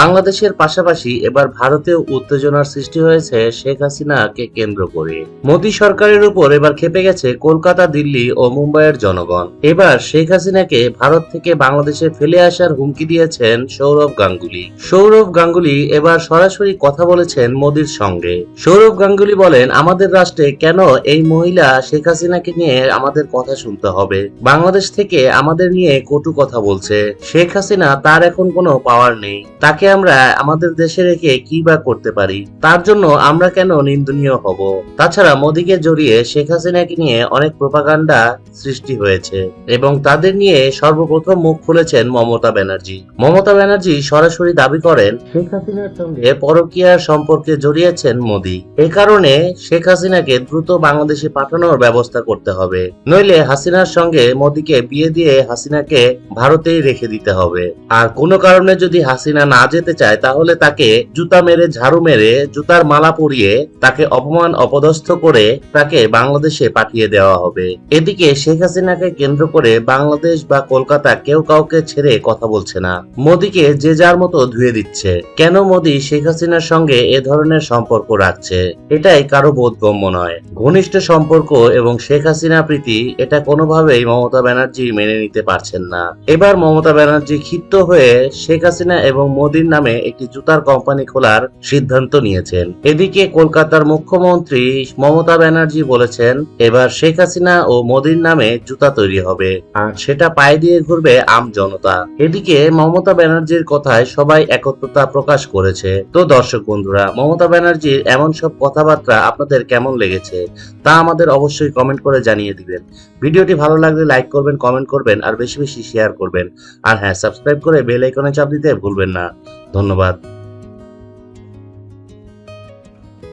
বাংলাদেশের পাশাপাশি এবার ভারতেও উত্তেজনার সৃষ্টি হয়েছে শেখ হাসিনাকে কেন্দ্র করে। মোদী সরকারের উপর এবার খেপে গেছে কলকাতা, দিল্লি ও মুম্বাইয়ের জনগণ। এবার শেখ হাসিনাকে ভারত থেকে বাংলাদেশে ফেলে আসার হুমকি দিয়েছেন সৌরভ গাঙ্গুলি। সৌরভ গাঙ্গুলি এবার সরাসরি কথা বলেছেন মোদীর সঙ্গে। সৌরভ গাঙ্গুলি বলেন, আমাদের রাষ্ট্রে কেন এই মহিলা শেখ হাসিনাকে নিয়ে আমাদের কথা শুনতে হবে? বাংলাদেশ থেকে আমাদের নিয়ে কটু কথা বলছে। শেখ হাসিনা তার এখন কোনো পাওয়ার নেই। তাকে আমরা আমাদের দেশে রেখে কি বা করতে পারি? তার জন্য আমরা কেন নিন্দনীয় হব? তাছাড়া মোদীকে জড়িয়ে শেখ হাসিনাকে নিয়ে অনেক প্রপাগান্ডা সৃষ্টি হয়েছে এবং তাদের নিয়ে সর্বপ্রথম মুখ খুলেছেন মমতা ব্যানার্জি। মমতা ব্যানার্জি সরাসরি দাবি করেন শেখ হাসিনার সঙ্গে পরকীয়ার সম্পর্কে জড়িয়েছেন মোদী। এ কারণে শেখ হাসিনাকে দ্রুত বাংলাদেশে পাঠানোর ব্যবস্থা করতে হবে। নইলে হাসিনার সঙ্গে মোদীকে বিয়ে দিয়ে হাসিনাকে ভারতেই রেখে দিতে হবে। আর কোনো কারণে যদি হাসিনা না যেতে চায়, তাহলে তাকে জুতা মেরে, ঝাড়ু মেরে, জুতার মালা পরিয়ে তাকে অপমান, অপদস্থ করে তাকে বাংলাদেশে পাঠিয়ে দেওয়া হবে। এদিকে শেখ হাসিনাকে কেন্দ্র করে বাংলাদেশ বা কলকাতা কেউ কাউকে ছেড়ে কথা বলছে না। মোদীকে যে যার মতো ধুয়ে দিচ্ছে। কেন মোদী শেখ হাসিনার সঙ্গে এ ধরনের সম্পর্ক রাখছে? এটাই কারও বোধগম্য নয়। ঘনিষ্ঠ সম্পর্ক এবং শেখ হাসিনা প্রীতি, এটা কোনোভাবেই মমতা ব্যানার্জি মেনে নিতে পারছেন না। এবার মমতা ব্যানার্জি ক্ষিপ্ত হয়ে শেখ হাসিনা এবং মোদীর নামে একটি জুতার কোম্পানি খোলার সিদ্ধান্ত নিয়েছেন। এদিকে কলকাতার মুখ্যমন্ত্রী মমতা ব্যানার্জি বলেছেন, এবার শেখ হাসিনা ও মোদীর নামে জুতা তৈরি হবে, আর সেটা পায়ে দিয়ে ঘুরবে আম জনতা। এদিকে মমতা ব্যানার্জির কথায় সবাই একত্রতা প্রকাশ করেছে। তো দর্শক বন্ধুরা, মমতা ব্যানার্জির এমন সব কথাবার্তা আপনাদের কেমন লেগেছে, তা আমাদের অবশ্যই কমেন্ট করে জানিয়ে দিবেন। ভিডিওটি ভালো লাগলে লাইক করবেন, কমেন্ট করবেন, আর বেশি বেশি শেয়ার করবেন। আর হ্যাঁ সাবস্ক্রাইব করে বেল আইকনে চাপ দিতে ভুলবেন না। ধন্যবাদ।